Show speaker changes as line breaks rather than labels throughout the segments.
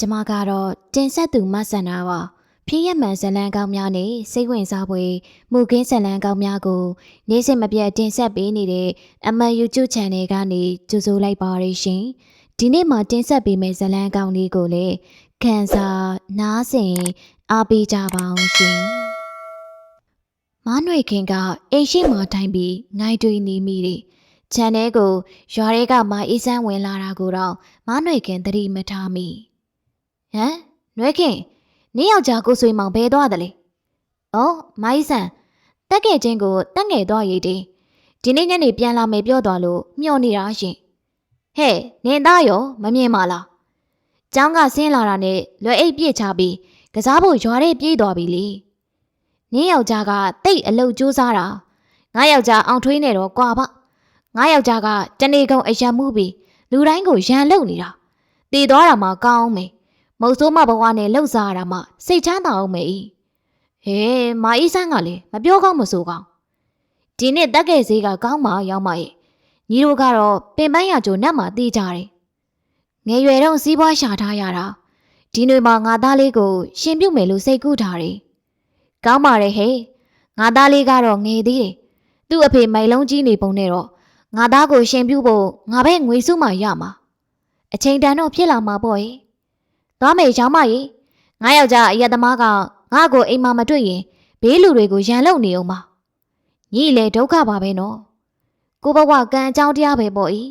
ကျမကတော့တင်ဆက်သူမဆန္ဒပါဖြစ်ရမှန်ဇလံကောင်းများနဲ့စိတ်ဝင်စားဖွယ်မူကင်းဇလံကောင်းများကိုနေ့စဉ်မပြတ်တင်ဆက်ပေးနေတဲ့အမှန် YouTube Channel ကနေကြိုဆိုလိုက်ပါရရှင်ဒီနေ့မှာတင်ဆက်ပေးမယ့်ဇလံကောင်းလေးကိုလည်းခံစားနားဆင်အားပေးကြပါအောင်ရှင်မနွေခင်ကအိမ်ရှိမှထိုင်ပြီးငိုင်းတွေးနေမိတယ်ချန်ထဲကိုရွာထဲကမအေးစမ်းဝင်လာတာကိုတော့မနှွေခင်သတိမထားမိ ဟမ်နှွေခင်နင်းယောက်ျားကိုဆွေမောင်ဘဲသွားတယ်လေဩမအေးစမ်းတက်ခဲ့ချင်းကိုတက်ငယ်သွားရည်တင်ဒီနေ့ညနေပြန်လာမယ်ပြောသွားလို့မျှော်နေတာရှင်ဟဲ့နင်သားရောမမြင်ပါလားကျောင်းကဆင်းလာတာနဲ့လွယ်အိတ်ပြစ်ချပြီးကစားဖို့ရွာထဲပြေးသွားပြီလေနင်းယောက်ျားကတိတ်အလုတ်ကြိုးစားတာငါယောက်ျားအောင်ထွေးနေတော့ကွာပါငါယောက်ျားကတနေကုန်အယံမှုပြီးလူတိုင်းကိုရန်လုံနေတာတည်သွားတာမှကောင်းမယ် မုတ်ဆိုးမဘဝနဲ့လှုပ်စားရတာမှစိတ်ချမ်းသာအောင်မယ်ဟေးမာအီဆန်းကလည်းမပြောကောင်းမဆိုကောင်းဒီနေ့တက်ကဲဈေးကကောင်းမှရောက်မှရဲ့ညီတို့ကတော့ပင်ပန်းရကြိုနတ်မှတေးကြတယ်ငယ်ရွယ်တော့စီးပွားရှာထားရတာဒီနေ့မှငါသားလေးကိုရှင်ပြုတ်မယ်လို့စိတ်ကူးထားတယ်ကောင်းပါရဲ့ဟဲ့ငါသားလေးကတော့ငယ်သေးတယ်သူ့အဖေမိုင်လုံးကြီးနေပုံနဲ့တော့ငါသားကိုရှင်ပြုဖို့ငါပဲငွေစုမှရမှာအချိန်တန်တော့ဖြစ်လာမှာပေါ့ရေ သွားမယ်ရောင်းမရေငါယောက်ျားအရက်သမားကငါ့ကိုအိမ်မှာမတွေ့ရင်ဘေးလူတွေကိုရန်လုံနေအောင်ပါညီလေဒုက္ခပါပဲနော်ကိုဘဝကံအကြောင်းတရားပဲပေါ့ဤ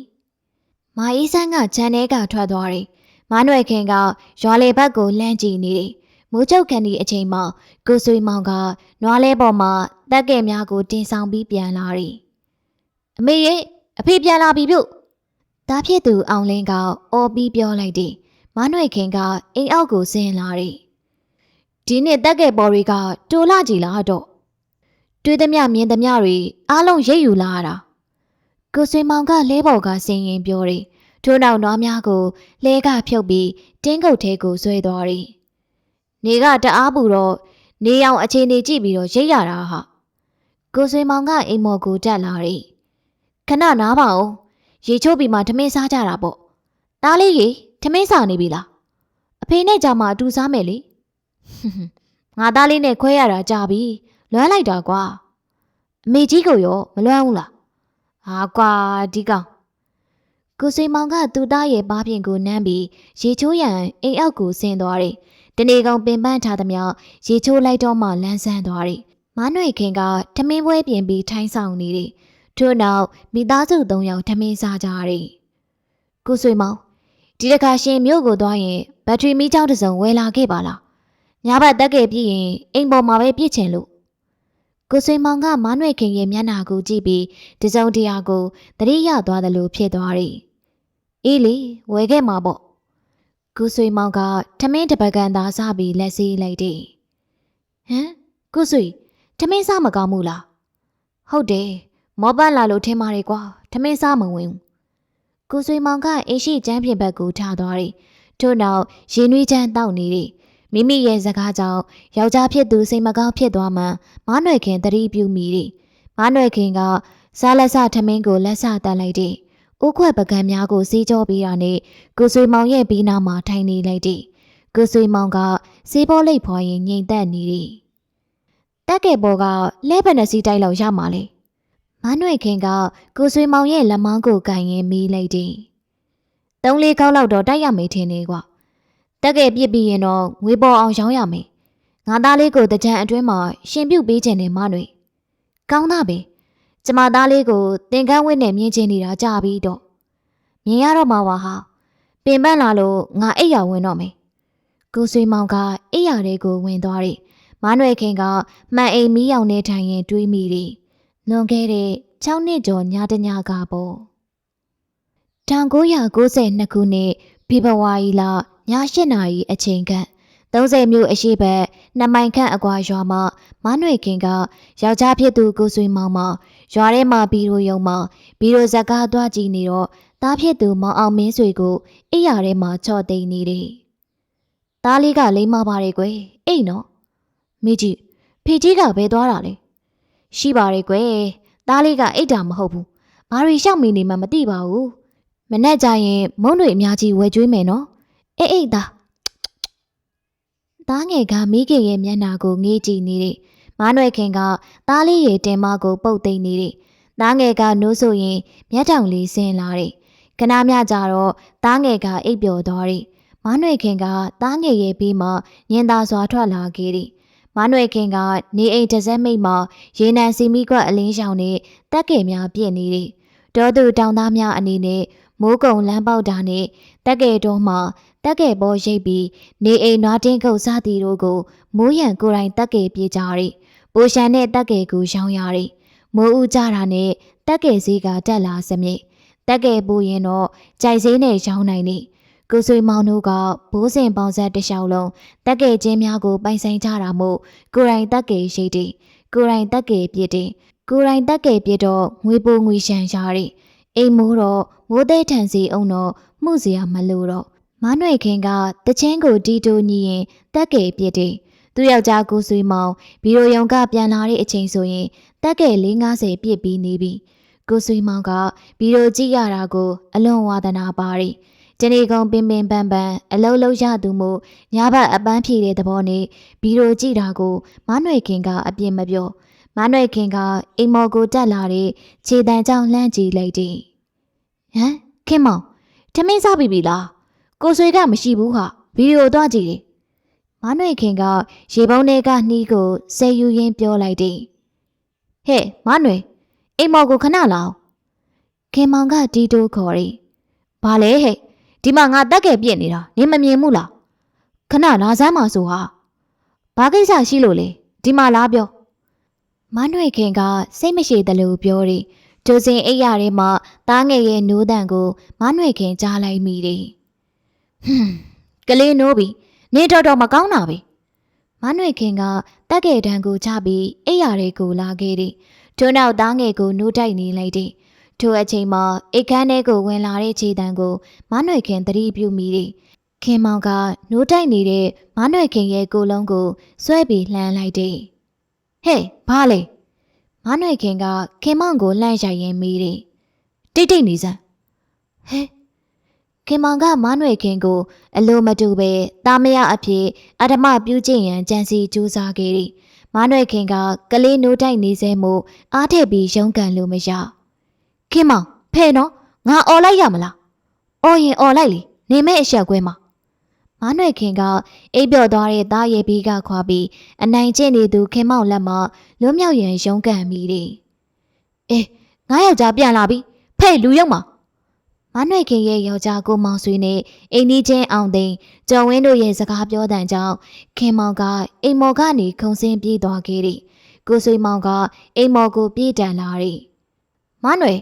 မာအေးဆန်းကခြံထဲကထွက်သွားတယ်မနွယ်ခင်ကရွာလေဘက်ကိုလှမ်းကြည့်နေတယ်မိုးချုပ်ခန်ဒီအချိန်မှာကိုဆွေမောင်ကနွားလဲပေါ်မှာတက်ကဲများကိုတင်ဆောင်ပြီးပြန်လာတယ်အမေရဲ့အဖေပြန်လာပြီပြု့တားဖြစ်သူအောင်လင်းကအော်ပြီးပြောလိုက်တယ် မနှွေခင်ကအိမ်အောက်ကိုဆင်းလာတယ်ဒီနေ့တက်ကဲပေါ်တွေကတိုလာကြည်လာတော့တွေးသမျှမြင်သမျှတွေအားလုံးရိပ်ယူလာတာကိုဆွေမောင်ကလဲပေါ်ကဆင်းရင်ပြောတယ်ထို့နောက်နွားများကိုလဲကဖြုတ်ပြီးတင်းကုတ်ထဲကိုဆွဲသွားတယ်နေကတအားပူတော့နေအောင်အခြေအနေကြည့်ပြီးတော့ရိပ်ရတာဟာကိုဆွေမောင်ကအိမ်မော်ကိုတက်လာတယ်ခဏနားပါအောင်ရေချိုးပြီးမှထမင်းစားကြတာပေါ့တားလေးရေ ထမင်းစားနေပြီလားအဖေနဲ့ကြာမှအတူစားမယ်လေငါသားလေးနဲ့ခွဲရတာကြာပြီလွမ်းလိုက်တာကွာအမေကြီးကိုရောမလွမ်းဘူးလားဟာကွာဒီကောင်ကိုစိန်မောင်ကသူ့သားရဲ့ဘားပြင်ကိုနမ်းပြီးရေချိုးရန်အိမ်အောက်ကိုဆင်းသွားတယ်တနေကောင်ပင်ပန်းထားသမျှရေချိုးလိုက်တော့မှလန်းဆန်းသွားတယ်မနှွေခင်ကထမင်းပွဲပြင်ပြီးထိုင်းဆောင်နေတယ်ထို့နောက်မိသားစု၃ယောက်ထမင်းစားကြရတယ်။ကိုဆွေမောင် ဒီတစ်ခါရှင်မြို့ကိုသွားရင်ဘက်ထရီမီးချောင်းတစ်စုံဝယ်လာခဲ့ပါလား။ညဘက်တက်ခဲ့ပြီးရင်အိမ်ပေါ်မှာပဲပြစ်ချင်လို့ကိုဆွေမောင်ကမနွေခင်ရဲ့မျက်နှာကိုကြည့်ပြီးတစုံတရာကိုသတိရသွားတယ်လို့ဖြစ်သွားတယ်။အေးလေဝယ်ခဲ့မှာပေါ့။ကိုဆွေမောင်ကထမင်းတစ်ပကံသားစားပြီးလက်စီးလိုက်တယ်။ဟမ်ကိုဆွေထမင်းစားမကောင်းဘူးလား။ဟုတ်တယ်မောပတ်လာလို့ထင်ပါတယ်ကွာထမင်းစားမဝင်ဘူး ကိုဆွေမောင်ကအိရှိကျန်းပြင်ဘက်ကိုထားသွားတယ်ထို့နောက်ရင်နွေးချမ်းတောက်နေတယ်မိမိရဲ့စကားကြောင့်ယောက်ျားဖြစ်သူစိတ်မကောင်းဖြစ်သွားမှမနှွယ်ခင်တတိပြုမိတယ်မနှွယ်ခင်ကစားလက်စထမင်းကိုလက်စတန်လိုက်တယ်ဥခွက်ပကံများကိုစီးကြောပြီးတာနဲ့ကိုဆွေမောင်ရဲ့ဘီနာမှာထိုင်နေလိုက်တယ်ကိုဆွေမောင်ကစေးပေါ်လိတ်ဖွာရင်ငိမ်သက်နေတယ်တက်ကဲပေါ်ကလဲဘယ်နှစီတိုက်လောက်ရမှာလဲ မနှွေခင်ကကိုဆွေမောင်ရဲ့လက်မောင်းကိုကန်ရင်မီးလိုက်တယ်။သုံးလေးခေါက်လောက်တော့တိုက်ရမေးထင်နေကွာ။တက်ကဲပြစ်ပြီးရင်တော့ငွေပေါ်အောင်ရောင်းရမယ်။ငါသားလေးကိုတကြံအတွင်းမှာရှင်ပြုတ်ပေးခြင်းနဲ့မနှွေ။ကောင်းသားပဲ။ကျမသားလေးကိုတင်ကန်းဝင်းနဲ့မြင်ချင်းနေတာကြပြီတော့။မြင်ရတော့မှာပါဟာ။ပင်ပန်းလာလို့ငါအိပ်ရဝင်တော့မယ်။ကိုဆွေမောင်ကအိပ်ရတဲ့ကိုဝင်သွားတယ်။မနှွေခင်ကမှန်အိမ်မီးရောင်နေထိုင်ရင်တွေးမိတယ်။ လွန်ခဲ့တဲ့6နှစ်ကျော်ညတညကပေါ့1992ခုနှစ်ဖေဖော်ဝါရီလည8နာရီအချိန်က30မြို့အရှိဘက်နှစ်မိုင်ခန့်အကွာရွာမှာမနှွေခင်ကယောက်ျားဖြစ်သူကိုဆွေမောင်မရွာထဲမှာဘီရိုယုံမှာဘီရိုဇကားသွားကြည့်နေတော့တားဖြစ်သူမောင်အောင်မင်းဆွေကိုအိယာထဲမှာချော့သိမ်းနေတယ်။တားလေးကလိမ့်မပါတယ်ကွယ်အိတ်နော်မိကြီးဖေကြီးကဘယ်သွားတာလဲ ရှိပါတယ်ကွယ်သားလေးကအိတ်တာမဟုတ်ဘူးဘာတွေရှောက်မိနေမှမသိပါဘူးမနဲ့ကြရင်မုံတွေအများကြီးဝယ်ကျွေးမယ်နော်အေးအေးသားသားငယ်ကမိခင်ရဲ့မျက်နှာကိုငေးကြည့်နေတဲ့မနွယ်ခင်ကသားလေးရဲ့တင်မကိုပုတ်သိမ့်နေတဲ့သားငယ်ကနိုးဆိုရင်မျက်တောင်လေးဆင်းလာတဲ့ကနာမြကြတော့သားငယ်ကအိပ်ပျော်သွားတဲ့မနွယ်ခင်ကသားငယ်ရဲ့ပြီးမှညင်သာစွာထွက်လာခဲ့တဲ့ မနွယ်ခင်ကနေအိမ်တစ်စက်မိတ်မှာရေနံစီမီကွက်အလင်းရှောင်နဲ့တက်ငယ်များပြည့်နေတဲ့ဒေါ်သူတောင်သားများအနေနဲ့မိုးကုံလမ်းပေါက်တာနဲ့တက်ငယ်တော်မှာတက်ကဲပေါ်ရိပ်ပြီးနေအိမ်နွားတင်းကုတ်စသည်တို့ကိုမိုးရံကိုယ်တိုင်တက်ကဲပြေးကြရီပိုရှန်နဲ့တက်ကဲကိုရောင်းရရီမိုးဦးကြတာနဲ့တက်ကဲစည်းကတက်လာစမြစ်တက်ကဲပူရင်တော့ကြိုက်စည်းနဲ့ရောင်းနိုင်နေ ကိုဆွေမောင်တို့ကဘိုးစင်ပေါင်ဆက်တစ်လျှောက်လုံးတက်ကဲချင်းများကိုပိုင်ဆိုင်ကြတာမို့ကိုယ်တိုင်တက်ကဲရှိတ်တယ်ကိုယ်တိုင်တက်ကဲပြစ်တယ်ကိုယ်တိုင်တက်ကဲပြစ်တော့ငွေပိုငွေရှန်ရရီအိမ်မိုးတော့မိုးသေးထန်စီအောင်တော့မှုစရာမလိုတော့မနှွေခင်ကတချင်းကိုတီတိုညီရင်တက်ကဲပြစ်တယ်သူယောက်ျားကိုဆွေမောင်ဘီရိုယုံကပြန်လာတဲ့အချိန်ဆိုရင်တက်ကဲ450ပြစ်ပြီးနေပြီကိုဆွေမောင်ကဘီရိုကြည့်ရတာကို အလွန်ဝါသနာပါရီ တနေ့ကုန်ပင်ပင်ပန်းပန်းအလုံးလုံးရသူမို့ညဘက်အပန်းဖြေတဲ့သဘောနဲ့ဘီရိုကြည့်တာကိုမနှွေခင်ကအပြစ်မပြောမနှွေခင်ကအိမ်မော်ကိုတက်လာတဲ့ခြေတံကြောင့်လှမ်းကြည့်လိုက်တယ်ဟမ်ခင်မောင်ထမင်းစားပြီပြီလားကိုဆွေကမရှိဘူးဟာဗီဒီယိုသွားကြည့်တယ်မနှွေခင်ကရေပုံးတွေကနှီးကိုဆဲယူရင်းပြောလိုက်တယ်ဟဲ့မနှွေအိမ်မော်ကိုခဏလာအောင်ခင်မောင်ကတီတိုးခေါ်ရီဘာလဲဟဲ့ ဒီမှာငါတက်ကဲပြစ်နေတာနင်မမြင်ဘူးလားခဏလာစမ်းပါဆိုဟာဘာကိစ္စရှိလို့လဲဒီမှာလာပြောမနှွေခင်ကစိတ်မရှိတယ်လို့ပြောရီဒိုစင်အိပ်ရထဲမှာသားငယ်ရဲ့နိုးတန်ကိုမနှွေခင်ကြားလိုက်မိတယ်ဟွန်းကလေးနိုးပြီနေတော်တော်မကောင်းတာပဲမနှွေခင်ကတက်ကေတံကိုချပြီးအိပ်ရတွေကိုလာခဲ့တယ်ထို့နောက်သားငယ်ကိုနိုးတိုက်နေလိုက်တယ် ထိုအချိန်မှာအိတ်ခမ်းထဲကိုဝင်လာတဲ့ခြေတံကိုမနှွေခင်သတိပြုမိတယ်ခင်မောင်ကနိုးတိုက်နေတဲ့မနှွေခင်ရဲ့ကိုယ်လုံးကိုဆွဲပြီးလှမ်းလိုက်တယ်ဟဲ့ဘာလဲမနှွေခင်ကခင်မောင်ကိုလှမ်းရိုက်ရင်မိတယ်တိတ်တိတ်နေစမ်းဟဲ့ခင်မောင်ကမနှွေခင်ကို အလိုမတူပဲတာမရအဖြစ်အဓမ္မပြုကျင့်ရန်ကြံစီကြိုးစားခဲ့တယ်မနှွေခင်ကကလေးနိုးတိုက်နေစေမို့အားထည့်ပြီးရုန်းကန်လို့မရ ခင်မောင်ဖဲနော်ငါអော်လိုက်ရမလားអော်ရင်អော်လိုက်လေနေမဲ့အဆက်ကွဲမှာမနှွေခင်ကအိပ်ပျော်သွားတဲ့သားရဲ့ဘီးကခွာပြီးအနိုင်ကျင့်နေသူခင်မောင်လက်မှလွတ်မြောက်ရန်ရုန်းကန်မိတယ်။အေးငါယောက်ျားပြန်လာပြီဖဲ့လူရောက်မှာမနှွေခင်ရဲ့ယောက်ျားကိုမောင်ဆွေနဲ့အိမ်နီးချင်းအောင်သိန်းကျော်ဝင်းတို့ရဲ့စကားပြောတဲ့ကြောင့်ခင်မောင်ကအိမ်မော်ကနေခုံစင်းပြေးသွားခဲ့တယ်။ကိုဆွေမောင်ကအိမ်မော်ကိုပြေးတန်လာတယ်။မနှွေ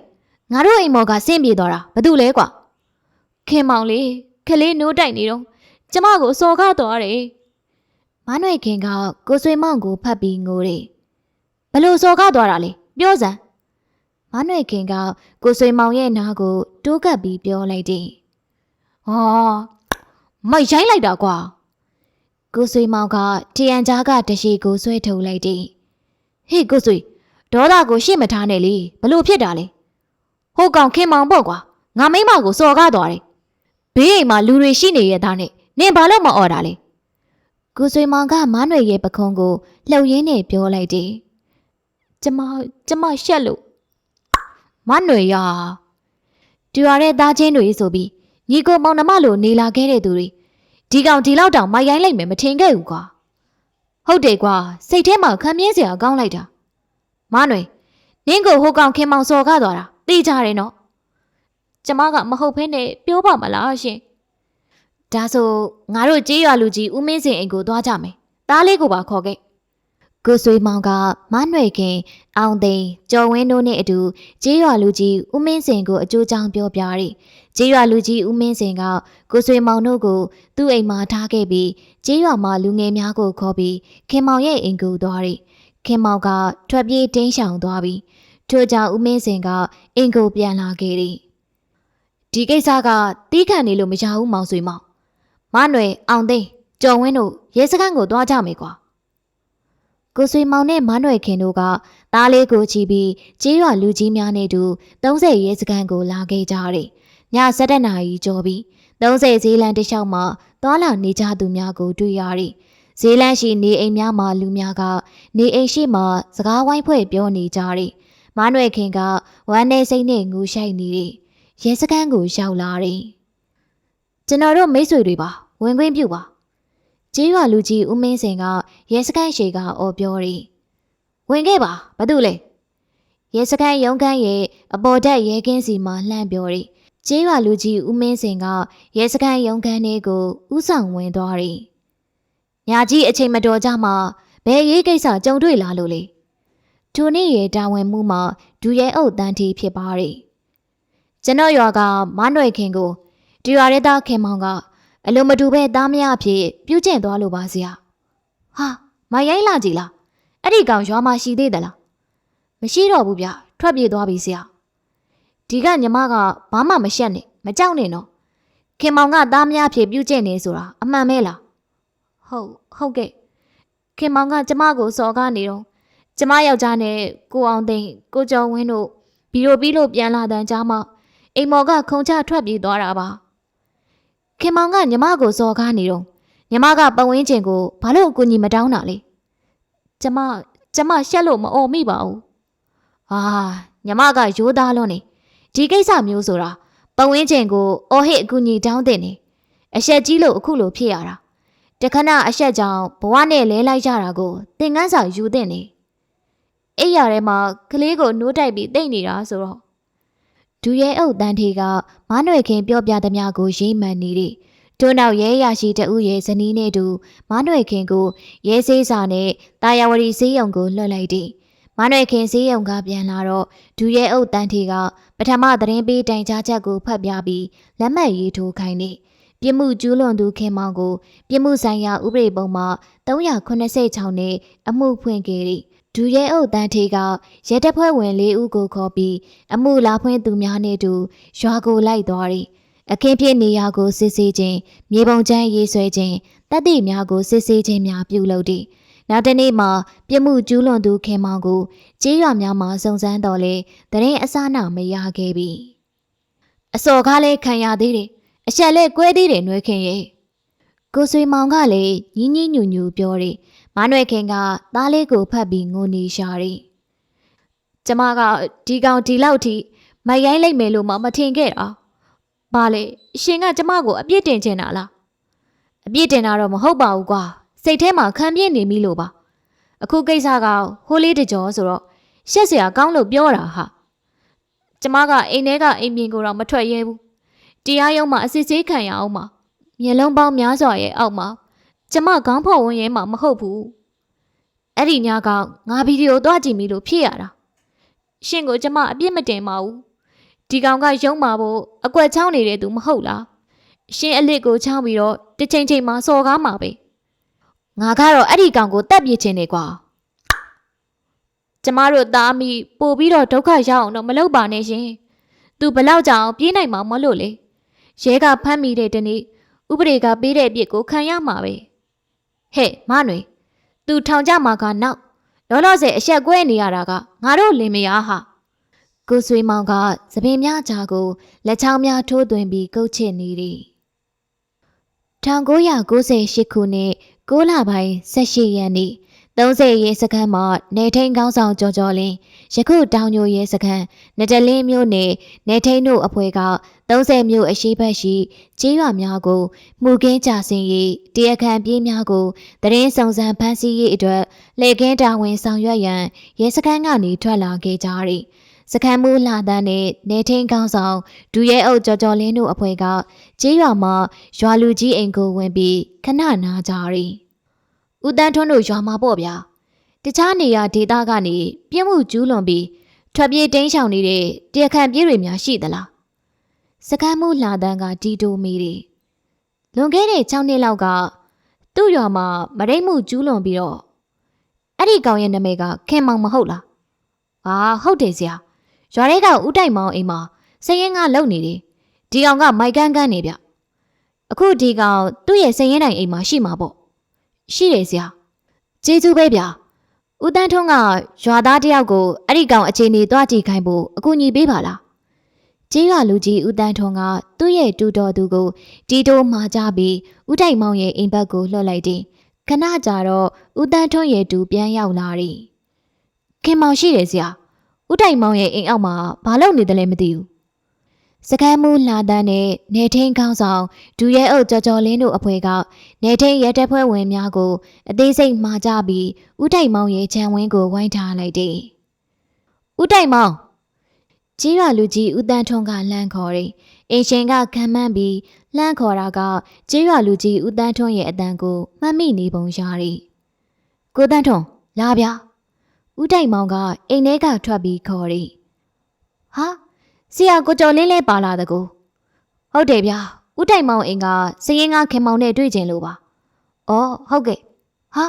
ငါတို့အိမ်မော်ကဆင်းပြေးသွားတာဘာလို့လဲကွာခင်မောင်လေးခလေးနိုးတိုက်နေတော့ကျမကိုစော်ကားသွားတယ်မနှွေခင်ကကိုဆွေမောင်ကိုဖတ်ပြီးငိုတယ်ဘလို့စော်ကားသွားတာလဲပြောစမ်းမနှွေခင်ကကိုဆွေမောင်ရဲ့နားကိုတိုးကပ်ပြီးပြောလိုက်တယ်ဟောမိုက်ရိုင်းလိုက်တာကွာကိုဆွေမောင်ကထီယန်ကြားကတရှိကိုဆွဲထုတ်လိုက်တယ်ဟေ့ကိုဆွေဒေါသကိုရှေ့မထားနဲ့လေဘလို့ဖြစ်တာလဲ ဟိုကောင်ခင်မောင်ပေါ့ကွာငါမိမကိုစော်ကားသွားတယ်ဘေးအိမ်မှာလူတွေရှိနေရတာနဲ့နင်ဘာလို့မអော်တာလဲကိုဆွေမောင်ကမနှွေရဲ့ပခုံးကိုလှုပ်ရင်းနဲ့ပြောလိုက်တယ်ကျမကျမရှက်လို့မနှွေရတူရတဲ့သားချင်းတွေဆိုပြီးညီကိုမောင်နှမလိုနေလာခဲ့တဲ့သူတွေဒီကောင်ဒီလောက်တောင်မိုက်ရိုင်းလိုက်မယ်မထင်ခဲ့ဘူးကွာဟုတ်တယ်ကွာစိတ်ထဲမှာခံမြဲစရာကောင်းလိုက်တာမနှွေနင်းကိုဟိုကောင်ခင်မောင်စော်ကားသွားတာ သိကြတယ်နော်ကျမကမဟုတ်ဖ ೇನೆ ပြောပါမလားရှင်ဒါဆိုငါတို့ကြေးရွာလူကြီးဦးမင်းစင်အိမ်ကိုသွားကြမယ်သားလေးကိုပါခေါ်ခဲ့ကိုဆွေမောင်ကမနှွေခင်အောင်သိန်းကျော်ဝင်းတို့နဲ့အတူကြေးရွာလူကြီးဦးမင်းစင်ကိုအကျိုးကြောင့်ပြောပြတယ်ကြေးရွာလူကြီးဦးမင်းစင်ကကိုဆွေမောင်တို့ကိုသူ့အိမ်မှာထားခဲ့ပြီးကြေးရွာမှာလူငယ်များကိုခေါ်ပြီးခင်မောင်ရဲ့အိမ်ကိုသွားတယ်ခင်မောင်ကထွက်ပြေးတင်းရှောင်သွားပြီး ထို့ကြောင့်ဦးမင်းစင်ကအင်ကိုပြန်လာခဲ့တယ်။ဒီကိစ္စကတီးခံနေလို့မရဘူးမောင်ဆွေမောင်။မနွယ်အောင်သိန်းကျော်ဝင်းတို့ရဲစခန်းကိုသွားကြမယ်ကွာ။ကိုဆွေမောင်နဲ့မနွယ်ခင်တို့ကသားလေးကိုချီပြီးကြေးရွာလူကြီးများနဲ့တူ30ရဲစခန်းကိုလာခဲ့ကြတယ်။ည7နာရီကျော်ပြီး30ဈေးလမ်းတစ်လျှောက်မှာသွာလာနေကြသူများကိုတွေ့ရတယ်။ဈေးလန်းရှိနေအိမ်များမှာလူများကနေအိမ်ရှိမှစကားဝိုင်းဖွဲ့ပြောနေကြတယ်။ မနွယ်ခင်ကဝမ်းနေစိတ်နဲ့ငူရှိုက်နေတယ်။ရဲစခန်းကိုရောက်လာတယ်။ကျွန်တော်တို့မိတ်ဆွေတွေပါဝင်ခွင့်ပြုပါ။ကျေးရွာလူကြီးဦးမင်းစင်ကရဲစခန်းရှိကအော်ပြောတယ်။ဝင်ခဲ့ပါဘာလို့လဲ။ရဲစခန်းရုံးခန်းရဲ့အပေါ်တက်ရဲကင်းစီမှာလှမ်းပြောတယ်။ကျေးရွာလူကြီးဦးမင်းစင်ကရဲစခန်းရုံးခန်းလေးကိုဥဆောင်ဝင်သွားတယ်။ညာကြီးအချိန်မတော်ကြမှာဘယ်ရေးကိစ္စကြုံတွေ့လာလို့လဲ။ သူနေ့ရဲ့တာဝန်မှုမှာဒူရဲအုပ်တန်းတီဖြစ်ပါတယ်။ကျွန်တော်ရွာကမနွယ်ခင်ကိုဒီရွာရဲသားခင်မောင်ကအလိုမတူပဲသားမရအဖြစ်ပြုတ်ကျင့်သွားလို့ပါဆရာ။ဟာမရိုင်းလာကြည်လား။အဲ့ဒီကောင်ရွာမှာရှိသေးသလား။မရှိတော့ဘူးဗျ။ထွက်ပြေးသွားပြီဆရာ။ဒီကညီမကဘာမှမရှက်နဲ့မကြောက်နဲ့နော်။ခင်မောင်ကသားမရအဖြစ်ပြုတ်ကျင့်နေဆိုတာအမှန်ပဲလား။ဟုတ်ဟုတ်ကဲ့။ခင်မောင်ကကျမကိုစော်ကားနေတော့ ကျမယောက်ျားနဲ့ကိုအောင်သိန်းကိုကျော်ဝင်းတို့ဘီရိုပြီးလို့ပြန်လာတဲ့ကြားမှာအိမ်မော်ကခုံချထွက်ပြေးသွားတာပါခင်မောင်ကညီမကိုစော်ကားနေတော့ညီမကပဝင်းကျင်ကိုဘာလို့အကူကြီးမတောင်းတာလဲကျမကျမရှက်လို့မអော်မိပါဘူးဟာညီမကရိုးသားလွန်းနေဒီကိစ္စမျိုးဆိုတာပဝင်းကျင်ကိုအော်ဟစ်အကူကြီးတောင်းတဲ့နေအရှက်ကြီးလို့အခုလိုဖြစ်ရတာတခဏအရှက်ကြောင့်ဘဝနဲ့လဲလိုက်ကြတာကိုသင်ငန်းစာယူတဲ့နေ အိပ်ရထဲမှာကလေးကိုနိုးတိုက်ပြီးတိတ်နေတာဆိုတော့ဒူရဲအုပ်တန်းထေကမနွယ်ခင်ပြောပြသမျှကိုရိမ့်မှန်နေတယ်ထို့နောက်ရဲရရှိတဦးရဲ့ဇနီးနဲ့တူမနွယ်ခင်ကိုရဲစေးစာနဲ့တာယာဝတီစေးရုံကိုလွှတ်လိုက်တယ်မနွယ်ခင်စေးရုံကပြန်လာတော့ဒူရဲအုပ်တန်းထေကပထမသတင်းပေးတိုင်ကြားချက်ကိုဖတ်ပြပြီးလက်မှတ်ရေးထိုးခိုင်းတယ်ပြစ်မှုကျူးလွန်သူခင်မောင်ကို ပြစ်မှုဆိုင်ရာဥပဒေပုံမှာ386နဲ့အမှုဖွင့်ခဲ့သည် ဒူရဲအုပ်တန်းထေကရဲတပ်ဖွဲ့ဝင်၄ဦးကိုခေါ်ပြီးအမှုလာဖွင့်သူများနဲ့တူရွာကိုလိုက်သွားသည်အခင်းဖြစ်နေရာကိုစစ်ဆေးခြင်းမြေပုံချမ်းရေးဆွဲခြင်းတပ်တိများကိုစစ်ဆေးခြင်းများပြုလုပ်သည်နောက်တစ်နေ့မှာပြစ်မှုကျူးလွန်သူခင်မောင်ကိုကြေးရွာများမှာစုံစမ်းတော်လဲတရင်အစနာမရခဲ့ပြီအစော်ကားလဲခံရသေးတယ်အချက်လဲကွဲသေးတယ်နှွဲခင်ရဲ့ကိုဆွေမောင်ကလည်းညီးညီးညူညူပြောတယ် မနွယ်ခင်ကသားလေးကိုဖတ်ပြီးငိုနေရှာတယ်ကျမကဒီကောင်ဒီလောက်ထိမရိုင်းလိုက်မယ်လို့မှမထင်ခဲ့တာဘာလဲရှင်ကကျမကိုအပြစ်တင်ချင်တာလားအပြစ်တင်တာတော့မဟုတ်ပါဘူးကွာစိတ်ထဲမှာခံပြင်းနေမိလို့ပါအခုကိစ္စကဟိုးလေးတကြောဆိုတော့ရှက်စရာကောင်းလို့ပြောတာဟာကျမကအိမ်ထဲကအိမ်ပြင်ကိုတော့မထွက်ရဲဘူးတရားရုံးမှာအစစ်ဆေးခံရအောင်ပါမျက်လုံးပေါင်းများစွာရဲ့အောက်မှာ ကျမခေါင်းဖော်ဝင်ရဲမှာမဟုတ်ဘူးအဲ့ဒီညကငါဗီဒီယိုသွားကြည့်မိလို့ဖြစ်ရတာရှင်ကိုကျမအပြစ်မတင်ပါဘူးဒီကောင်ကရုံးမှာဖို့အကွက်ချောင်းနေတဲ့သူမဟုတ်လားရှင်အလစ်ကိုချောင်းပြီးတော့တစ်ချိန်ချိန်မှာစော်ကားမှာပဲငါကတော့အဲ့ဒီကောင်ကိုတတ်ပြစ်ခြင်းနေကွာကျမတို့သားမိပို့ပြီးတော့ဒုက္ခရောက်အောင်တော့မလုပ်ပါနဲ့ရှင်သူဘလောက်ကြောင်ပြေးနိုင်မှာမလို့လေရဲကဖမ်းမိတဲ့တနေ့ဥပဒေကပေးတဲ့အပြစ်ကိုခံရမှာပဲ ဟဲ့မနွေသူထောင်ကြမှာကနောက်လောလောဆယ်အဆက်ကွဲနေရတာကငါတို့လင်မယားဟာကိုဆွေမောင်ကသပင်များကြားကိုလက်ချောင်းများထိုးသွင်းပြီးကုတ်ချစ်နေသည်1998ခုနှစ်6လပိုင်း18ရက်နေ့ 30ရဲစခန်းမှာနေထိန်ကောင်းဆောင်ကြော်ကြော်လင်းယခုတောင်ညိုရဲစခန်းနတလင်းမြို့နယ်နေထိန်တို့အဖွဲ့က30မြို့အရှိဘက်ရှိကျေးရွာများကိုမှုကင်းကြဆင်ရေးတရားခံပြေးများကိုတရင်စုံစမ်းဖမ်းဆီးရေးအတွက်လေကင်းတာဝန်ဆောင်ရွက်ရန်ရဲစခန်းကနေထွက်လာခဲ့ကြသည်စခန်းမူလာတန်းနဲ့နေထင်းကောင်းဆောင်ဒူရဲအုပ်ကြော်ကြော်လင်းတို့အဖွဲ့ကကျေးရွာမှာရွာလူကြီးအိမ်ကိုဝင်ပြီးခဏနာကြသည် ဦးတန်းထွန်းတို့ရွာမှာပေါ့ဗျာတခြားနေရာဒေသကနေပြင်းမှုကျူးလွန်ပြီးထွက်ပြေးတိမ်းရှောင်နေတဲ့တရားခံပြေးတွေများရှိသလားစကမ်းမှုလာတန်းကတီတိုမီတယ်လွန်ခဲ့တဲ့6နှစ်လောက်ကသူ့ရွာမှာမရိတ်မှုကျူးလွန်ပြီးတော့အဲ့ဒီကောင်ရဲ့နာမည်ကခင်မောင်မဟုတ်လားဟာဟုတ်တယ်ဆရာရွာထဲကဦးတိုက်မောင်အိမ်မှာစရင်ကလုံနေတယ်ဒီကောင်ကမိုက်ကန်းကန်းနေဗျအခုဒီကောင်သူ့ရဲ့စရင်တိုင်အိမ်မှာရှိမှာပေါ့ ရှိတယ်ဆရာကျေးဇူးပဲဗျာဦးတန်းထွန်းကရွာသားတယောက်ကိုအဲ့ဒီကောင်အခြေအနေတွားကြည့်ခိုင်းဖို့အကူအညီပေးပါလားကျေးရွာလူကြီးဦးတန်းထွန်းကသူ့ရဲ့တူတော်သူကိုတီတိုမှာကြပြီးဦးတိုက်မောင်ရဲ့အိမ်ဘက်ကိုလှည့်လိုက်တယ်ခခဏကြာတော့ဦးတန်းထွန်းရဲ့တူပြန်ရောက်လာတယ်ခင်မောင်ရှိတယ်ဆရာဦးတိုင်မောင်ရဲ့အိမ်အောက်မှာဘာလုပ်နေတယ်လဲမသိဘူး စကမ်းမူလာတန်းနဲ့နေထင်းကောင်းဆောင်ဒူရဲအုပ်ကြော်ကြော်လင်းတို့အဖွဲကနေထင်းရဲတပ်ဖွဲ့ဝင်များကိုအသေးစိတ်မှာကြပြီးဦးတိုင်မောင်ရဲ့ခြံဝင်းကိုဝိုင်းထားလိုက်တယ်ဦးတိုင်မောင်ကြီးရလူကြီးဦးတန်းထွန်းကလှမ်းခေါ်တယ်အင်ရှင်ကခံမှန်းပြီးလှမ်းခေါ်တာကကျေးရွာလူကြီးဦးတန်းထွန်းရဲ့အတန်ကိုမှတ်မိနေပုံရတယ်။ကိုတန်းထွန်းလာဗျာ။ဦးတိုင်မောင်ကအိမ်ထဲကထွက်ပြီးခေါ်တယ်။ဟာ ဆရာကိုကျော်လင်းလဲပါလာတကူ။ဟုတ်တယ်ဗျာ။ဦးတိုင်မောင်အိမ်ကစရင်ကခင်မောင်နဲ့တွေ့ကျင်လို့ပါ။အော်ဟုတ်ကဲ့။ဟာ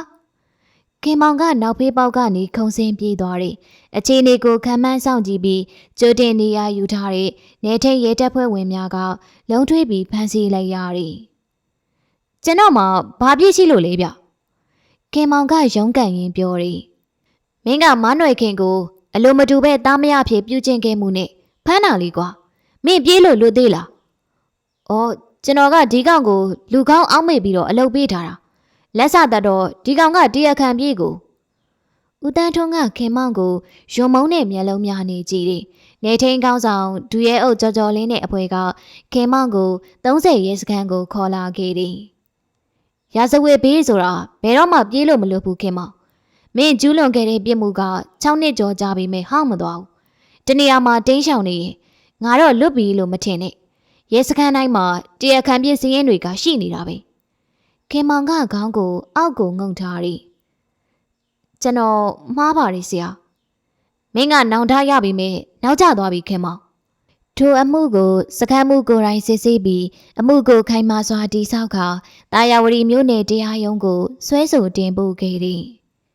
ခင်မောင်ကနောက်ဖေးပေါက်ကနေခုံစင်းပြေးသွားတယ်။အခြေအနေကိုခံမှန်းဆောင်ကြည့်ပြီးကြိုတင်နေရယူထားတဲ့နေထိန်ရဲတပ်ဖွဲ့ဝင်များကလုံးထွေးပြီးဖမ်းဆီးလိုက်ရတယ်။ကျွန်တော်မှဘာပြစ်ရှိလို့လဲဗျ။ခင်မောင်ကရုန်းကန်ရင်းပြောတယ်။မင်းကမနွယ်ခင်ကိုအလိုမတူပဲတားမရဖြစ်ပြုကျင့်ခဲ့မှုနဲ့ ဖမ်းတာလေးကွာ။မင်းပြေးလို့လွတ်သေးလား။အော်ကျွန်တော်ကဒီကောင်ကိုလူကောင်းအောက်မေ့ပြီးတော့အလုပ်ပေးထားတာ။လက်စတတ်တော့ဒီကောင်ကတရားခံပြေးကိုဦးတန်းထွန်းကခင်မောင်ကိုယွံမုံနဲ့မျက်လုံးများနေကြည့်တယ်။နေထိန်ကောင်းဆောင်ဒူရဲအုပ်ကြော်ကြော်လင်းတဲ့အဖွဲကခင်မောင်ကို30ရဲစခန်းကိုခေါ်လာခဲ့တယ်။ရာဇဝတ်ဘေးဆိုတာဘယ်တော့မှပြေးလို့မလွတ်ဘူးခင်မောင်။မင်းကျူးလွန်ခဲ့တဲ့ပြစ်မှုက6နှစ်ကျော်ကြာပြီမဲ့ဟောက်မသွားဘူး။ တနေရာမှာတင်းရှောင်နေရင်ငါတော့လွတ်ပြီလို့မထင်နဲ့။ရဲစခန်းတိုင်းမှာတရားခံပြစ်စည်ရင်တွေကရှိနေတာပဲ။ခင်မောင်ကခေါင်းကိုအောက်ကိုငုံထားတယ်။ကျွန်တော်မှားပါတယ်ဆရာ။မင်းကနောင်တရပြီမဲ့နောက်ကျသွားပြီခင်မောင်။ထိုအမှုကိုစခန်းမှုကိုယ်တိုင်စစ်ဆေးပြီးအမှုကိုခိုင်မာစွာတိစောက်ခါတာယာဝတီမြို့နယ်တရားရုံးကိုဆွဲဆိုတင်ပို့ခဲ့သည်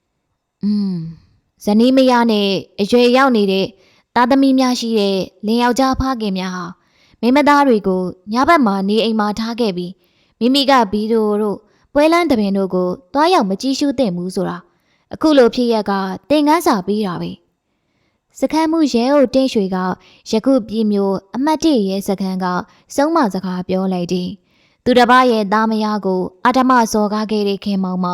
။อืมဇနီးမယားနဲ့အရွယ်ရောက်နေတဲ့ သားသမီးများရှိတဲ့လင်ယောက်ျားဖခင်များဟာမိန်းမသားတွေကိုညဘက်မှာနေအိမ်မှာထားခဲ့ပြီးမိမိကဘီဒိုတို့ပွဲလန်းတပင်တို့ကိုတွားရောက်မကြည့်ရှုသင့်ဘူးဆိုတာအခုလိုဖြစ်ရက်ကတင်ကန်းစာပေးတာပဲစခန်းမှုရဲအုပ်တင်းရွှေကယခုပြည်မျိုးအမတ်တရဲစခန်းကစုံမစကားပြောလိုက်တယ်သူတစ်ပါးရဲ့သားမယားကိုအာဓမစော်ကားခဲ့တဲ့ခင်မောင်မ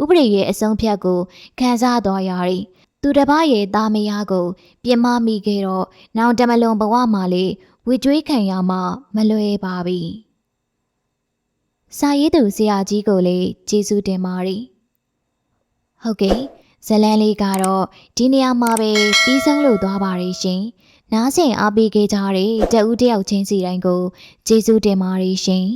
ဥပဒေရဲ့အဆုံးဖြတ်ကိုခံစားတော်ရသည် သူတစ်ပါးရဲ့သားမယားကို ပြင်မမိခဲ့တော့နောင်တမလွန်ဘဝမှာလေဝေကျွေးခံရမှမလွယ်ပါပြီစာရေးသူဆရာကြီးကိုလည်းကျေးဇူးတင်ပါတယ်ဟုတ်ကဲ့ဇလန်လေးကတော့ဒီနေရာမှာပဲပြီးဆုံးလို့သွားပါရဲ့ရှင်နားဆင်အားပေးခဲ့ကြတဲ့တဦးတယောက်ချင်းစီတိုင်းကိုကျေးဇူးတင်ပါတယ်ရှင်